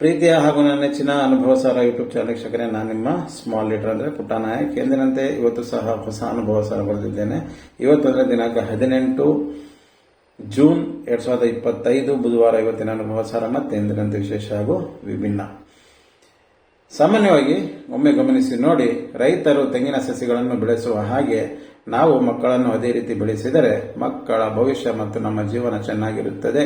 ಪ್ರೀತಿಯ ಹಾಗೂ ನನ್ನ ನೆಚ್ಚಿನ ಅನುಭವ ಸಾರ ಯೂಟ್ಯೂಬ್ ಚಾನಲ್ ವೀಕ್ಷಕರೇ, ನಾನು ನಿಮ್ಮ ಸ್ಮಾಲ್ ಲೀಡರ್ ಅಂದ್ರೆ ಪುಟ್ಟ ನಾಯಕ್. ಎಂದಿನಂತೆ ಇವತ್ತು ಸಹ ಹೊಸ ಅನುಭವ ಸಾರ ಬರೆದಿದ್ದೇನೆ ಇವತ್ತು ಅಂದ್ರೆ ದಿನಾಂಕ ಹದಿನೆಂಟು ಜೂನ್ ಎರಡ್ ಸಾವಿರದ ಇಪ್ಪತ್ತೈದು, ಬುಧವಾರ ಇವತ್ತಿನ ಅನುಭವ ಸಾರ ಮತ್ತೆ ಎಂದಿನಂತೆ ವಿಶೇಷ ಹಾಗೂ ವಿಭಿನ್ನ. ಸಾಮಾನ್ಯವಾಗಿ ಒಮ್ಮೆ ಗಮನಿಸಿ ನೋಡಿ, ರೈತರು ತೆಂಗಿನ ಸಸಿಗಳನ್ನು ಬೆಳೆಸುವ ಹಾಗೆ ನಾವು ಮಕ್ಕಳನ್ನು ಅದೇ ರೀತಿ ಬೆಳೆಸಿದರೆ ಮಕ್ಕಳ ಭವಿಷ್ಯ ಮತ್ತು ನಮ್ಮ ಜೀವನ ಚೆನ್ನಾಗಿರುತ್ತದೆ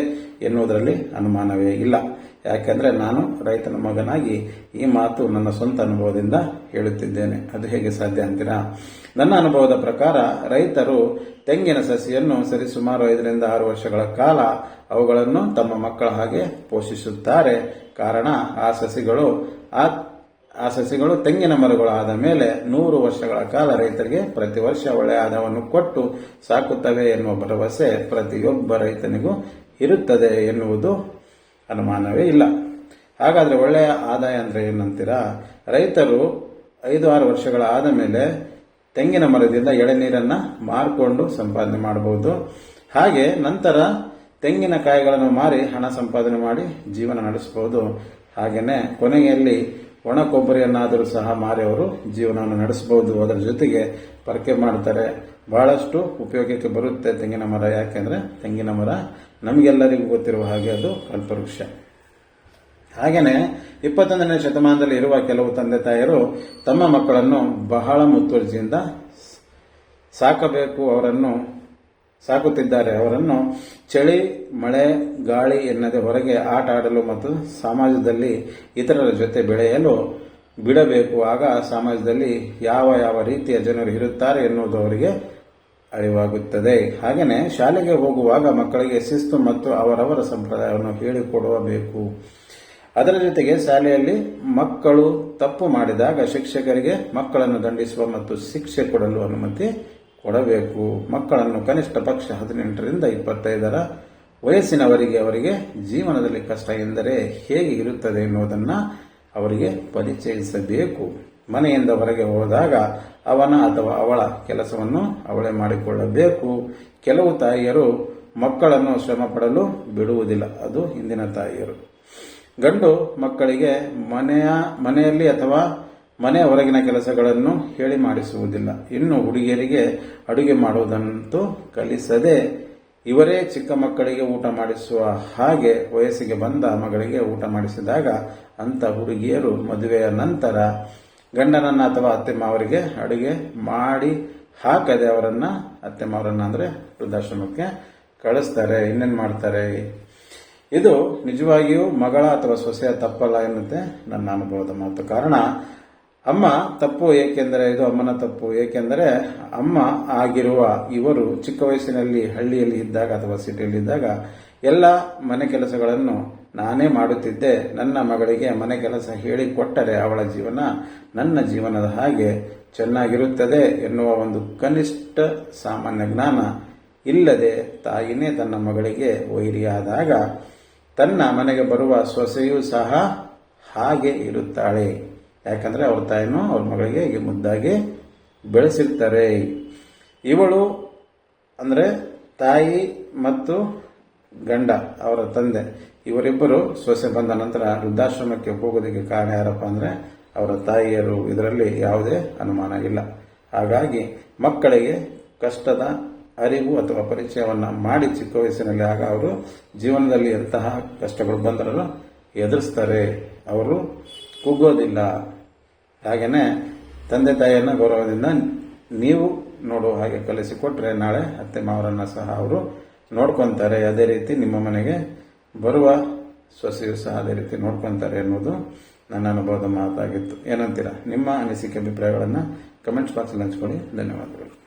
ಎನ್ನುವುದರಲ್ಲಿ ಅನುಮಾನವೇ ಇಲ್ಲ. ಯಾಕೆಂದ್ರೆ ನಾನು ರೈತನ ಮಗನಾಗಿ ಈ ಮಾತು ನನ್ನ ಸ್ವಂತ ಅನುಭವದಿಂದ ಹೇಳುತ್ತಿದ್ದೇನೆ. ಅದು ಹೇಗೆ ಸಾಧ್ಯ ಅಂತೀರಾ? ನನ್ನ ಅನುಭವದ ಪ್ರಕಾರ ರೈತರು ತೆಂಗಿನ ಸಸಿಯನ್ನು ಸರಿ ಸುಮಾರು ಐದರಿಂದ ಆರು ವರ್ಷಗಳ ಕಾಲ ಅವುಗಳನ್ನು ತಮ್ಮ ಮಕ್ಕಳ ಹಾಗೆ ಪೋಷಿಸುತ್ತಾರೆ. ಕಾರಣ ಆ ಸಸಿಗಳು ಆ ಆ ಸಸಿಗಳು ತೆಂಗಿನ ಮರಗಳು ಆದ ಮೇಲೆ ನೂರು ವರ್ಷಗಳ ಕಾಲ ರೈತರಿಗೆ ಪ್ರತಿ ವರ್ಷ ಒಳ್ಳೆಯ ಆದಾಯವನ್ನು ಕೊಟ್ಟು ಸಾಕುತ್ತವೆ ಎನ್ನುವ ಭರವಸೆ ಪ್ರತಿಯೊಬ್ಬ ರೈತನಿಗೂ ಇರುತ್ತದೆ ಎನ್ನುವುದು ಅನುಮಾನವೇ ಇಲ್ಲ. ಹಾಗಾದರೆ ಒಳ್ಳೆಯ ಆದಾಯ ಅಂದರೆ ಏನಂತೀರಾ, ರೈತರು ಐದು ಆರು ವರ್ಷಗಳ ಆದ ಮೇಲೆ ತೆಂಗಿನ ಮರದಿಂದ ಎಳೆನೀರನ್ನು ಮಾರ್ಕೊಂಡು ಸಂಪಾದನೆ ಮಾಡಬಹುದು. ಹಾಗೆ ನಂತರ ತೆಂಗಿನಕಾಯಿಗಳನ್ನು ಮಾರಿ ಹಣ ಸಂಪಾದನೆ ಮಾಡಿ ಜೀವನ ನಡೆಸಬಹುದು. ಹಾಗೆಯೇ ಕೊನೆಯಲ್ಲಿ ಒಣ ಕೊಬ್ಬರಿಯನ್ನಾದರೂ ಸಹ ಮಾರಿ ಅವರು ಜೀವನವನ್ನು ನಡೆಸಬಹುದು. ಅದರ ಜೊತೆಗೆ ಪರಕೆ ಮಾಡ್ತಾರೆ. ಬಹಳಷ್ಟು ಉಪಯೋಗಕ್ಕೆ ಬರುತ್ತೆ ತೆಂಗಿನ ಮರ. ಯಾಕೆಂದ್ರೆ ತೆಂಗಿನ ಮರ ನಮಗೆಲ್ಲರಿಗೂ ಗೊತ್ತಿರುವ ಹಾಗೆ ಅದು ಕಲ್ಪವೃಕ್ಷ ಹಾಗೆಯೇ ಇಪ್ಪತ್ತೊಂದನೇ ಶತಮಾನದಲ್ಲಿ ಇರುವ ಕೆಲವು ತಂದೆ ತಾಯಿಯರು ತಮ್ಮ ಮಕ್ಕಳನ್ನು ಬಹಳ ಮುತುವರ್ಜಿಯಿಂದ ಸಾಕಬೇಕು. ಅವರನ್ನು ಸಾಕುತ್ತಿದ್ದಾರೆ. ಅವರನ್ನು ಚಳಿ, ಮಳೆ, ಗಾಳಿ ಎನ್ನದೆ ಹೊರಗೆ ಆಟ ಆಡಲು ಮತ್ತು ಸಮಾಜದಲ್ಲಿ ಇತರರ ಜೊತೆ ಬೆಳೆಯಲು ಬಿಡಬೇಕು. ಆಗ ಸಮಾಜದಲ್ಲಿ ಯಾವ ಯಾವ ರೀತಿಯ ಜನರು ಇರುತ್ತಾರೆ ಎನ್ನುವುದು ಅವರಿಗೆ ಅರಿವಾಗುತ್ತದೆ. ಹಾಗೆಯೇ ಶಾಲೆಗೆ ಹೋಗುವಾಗ ಮಕ್ಕಳಿಗೆ ಶಿಸ್ತು ಮತ್ತು ಅವರವರ ಸಂಪ್ರದಾಯವನ್ನು ಹೇಳಿಕೊಡಬೇಕು. ಅದರ ಜೊತೆಗೆ ಶಾಲೆಯಲ್ಲಿ ಮಕ್ಕಳು ತಪ್ಪು ಮಾಡಿದಾಗ ಶಿಕ್ಷಕರಿಗೆ ಮಕ್ಕಳನ್ನು ದಂಡಿಸುವ ಮತ್ತು ಶಿಕ್ಷೆ ಕೊಡಲು ಅನುಮತಿ ಕೊಡಬೇಕು. ಮಕ್ಕಳನ್ನು ಕನಿಷ್ಠ ಪಕ್ಷ ಹದಿನೆಂಟರಿಂದ ಇಪ್ಪತ್ತೈದರ ವಯಸ್ಸಿನವರಿಗೆ ಅವರಿಗೆ ಜೀವನದಲ್ಲಿ ಕಷ್ಟ ಎಂದರೆ ಹೇಗೆ ಇರುತ್ತದೆ ಎನ್ನುವುದನ್ನು ಅವರಿಗೆ ಪರಿಚಯಿಸಬೇಕು. ಮನೆಯಿಂದ ಹೊರಗೆ ಹೋದಾಗ ಅವನ ಅಥವಾ ಅವಳ ಕೆಲಸವನ್ನು ಅವಳೇ ಮಾಡಿಕೊಳ್ಳಬೇಕು. ಕೆಲವು ತಾಯಿಯರು ಮಕ್ಕಳನ್ನು ಶ್ರಮ ಪಡಲು ಬಿಡುವುದಿಲ್ಲ. ಅದು ಹಿಂದಿನ ತಾಯಿಯರು. ಗಂಡು ಮಕ್ಕಳಿಗೆ ಮನೆಯ, ಮನೆಯಲ್ಲಿ ಅಥವಾ ಮನೆಯ ಹೊರಗಿನ ಕೆಲಸಗಳನ್ನು ಹೇಳಿ ಮಾಡಿಸುವುದಿಲ್ಲ. ಇನ್ನು ಹುಡುಗಿಯರಿಗೆ ಅಡುಗೆ ಮಾಡುವುದಂತೂ ಕಲಿಸದೆ ಇವರೇ ಚಿಕ್ಕ ಮಕ್ಕಳಿಗೆ ಊಟ ಮಾಡಿಸುವ ಹಾಗೆ ವಯಸ್ಸಿಗೆ ಬಂದ ಮಗಳಿಗೆ ಊಟ ಮಾಡಿಸಿದಾಗ ಅಂತ ಹುಡುಗಿಯರು ಮದುವೆಯ ನಂತರ ಗಂಡನನ್ನು ಅಥವಾ ಅತ್ತೆ ಮಾವರಿಗೆ ಅಡುಗೆ ಮಾಡಿ ಹಾಕದೆ ಅವರನ್ನು ಅತ್ತೆ ಮಾವರನ್ನ ಅಂದರೆ ವೃದ್ಧಾಶ್ರಮಕ್ಕೆ ಕಳಿಸ್ತಾರೆ, ಇನ್ನೇನ್ ಮಾಡ್ತಾರೆ? ಇದು ನಿಜವಾಗಿಯೂ ಮಗಳ ಅಥವಾ ಸೊಸೆಯ ತಪ್ಪಲ್ಲ ಎನ್ನುತ್ತೆ ನನ್ನ ಅನುಭವದ ಮಾತು. ಕಾರಣ ಅಮ್ಮ ತಪ್ಪು ಏಕೆಂದರೆ, ಇದು ಅಮ್ಮನ ತಪ್ಪು. ಏಕೆಂದರೆ, ಅಮ್ಮ ಆಗಿರುವ ಇವರು ಚಿಕ್ಕ ವಯಸ್ಸಿನಲ್ಲಿ ಹಳ್ಳಿಯಲ್ಲಿ ಇದ್ದಾಗ ಅಥವಾ ಸಿಟಿಯಲ್ಲಿ ಇದ್ದಾಗ ಎಲ್ಲ ಮನೆ ಕೆಲಸಗಳನ್ನು ನಾನೇ ಮಾಡುತ್ತಿದ್ದೆ. ನನ್ನ ಮಗಳಿಗೆ ಮನೆ ಕೆಲಸ ಹೇಳಿಕೊಟ್ಟರೆ ಅವಳ ಜೀವನ ನನ್ನ ಜೀವನದ ಹಾಗೆ ಚೆನ್ನಾಗಿರುತ್ತದೆ ಎನ್ನುವ ಒಂದು ಕನಿಷ್ಠ ಸಾಮಾನ್ಯ ಜ್ಞಾನ ಇಲ್ಲದೆ ತಾಯಿನೇ ತನ್ನ ಮಗಳಿಗೆ ವೈರಿಯಾದಾಗ ತನ್ನ ಮನೆಗೆ ಬರುವ ಸೊಸೆಯೂ ಸಹ ಹಾಗೆ ಇರುತ್ತಾಳೆ. ಯಾಕಂದ್ರೆ ಅವ್ರ ತಾಯಿನೂ ಅವ್ರ ಮಗಳಿಗೆ ಮುದ್ದಾಗಿ ಬೆಳೆಸಿರ್ತಾರೆ. ಇವಳು ಅಂದ್ರೆ ತಾಯಿ ಮತ್ತು ಗಂಡ, ಅವರ ತಂದೆ, ಇವರಿಬ್ಬರು ಸೊಸೆ ಬಂದ ನಂತರ ವೃದ್ಧಾಶ್ರಮಕ್ಕೆ ಹೋಗೋದಕ್ಕೆ ಕಾರಣ ಯಾರಪ್ಪ ಅಂದ್ರೆ ಅವರ ತಾಯಿಯರು. ಇದರಲ್ಲಿ ಯಾವುದೇ ಅನುಮಾನ ಇಲ್ಲ. ಹಾಗಾಗಿ ಮಕ್ಕಳಿಗೆ ಕಷ್ಟದ ಅರಿವು ಅಥವಾ ಪರಿಚಯವನ್ನು ಮಾಡಿ ಚಿಕ್ಕ ವಯಸ್ಸಿನಲ್ಲಿ ಆಗ ಅವರು ಜೀವನದಲ್ಲಿ ಎಂತಹ ಕಷ್ಟಗಳು ಬಂದರೂ ಎದುರಿಸ್ತಾರೆ. ಅವರು ಕುಗ್ಗೋದಿಲ್ಲ ಹಾಗೆಯೇ ತಂದೆ ತಾಯಿಯನ್ನ ಗೌರವದಿಂದ ನೀವು ನೋಡುವ ಹಾಗೆ ಕಲಿಸಿಕೊಟ್ರೆ ನಾಳೆ ಅತ್ತೆ ಮಾವರನ್ನ ಸಹ ಅವರು ನೋಡ್ಕೊಂತಾರೆ. ಅದೇ ರೀತಿ ನಿಮ್ಮ ಮನೆಗೆ ಬರುವ ಸೊಸೆಯು ಸಹ ಅದೇ ರೀತಿ ನೋಡ್ಕೊಂತಾರೆ ಅನ್ನೋದು ನನ್ನ ಅನುಭವದ ಮಾತಾಗಿತ್ತು. ಏನಂತೀರಾ? ನಿಮ್ಮ ಅನಿಸಿಕೆ, ಅಭಿಪ್ರಾಯಗಳನ್ನು ಕಮೆಂಟ್ಸ್ ಬಾಕ್ಸಲ್ಲಿ ಹಂಚ್ಕೊಳ್ಳಿ. ಧನ್ಯವಾದಗಳು.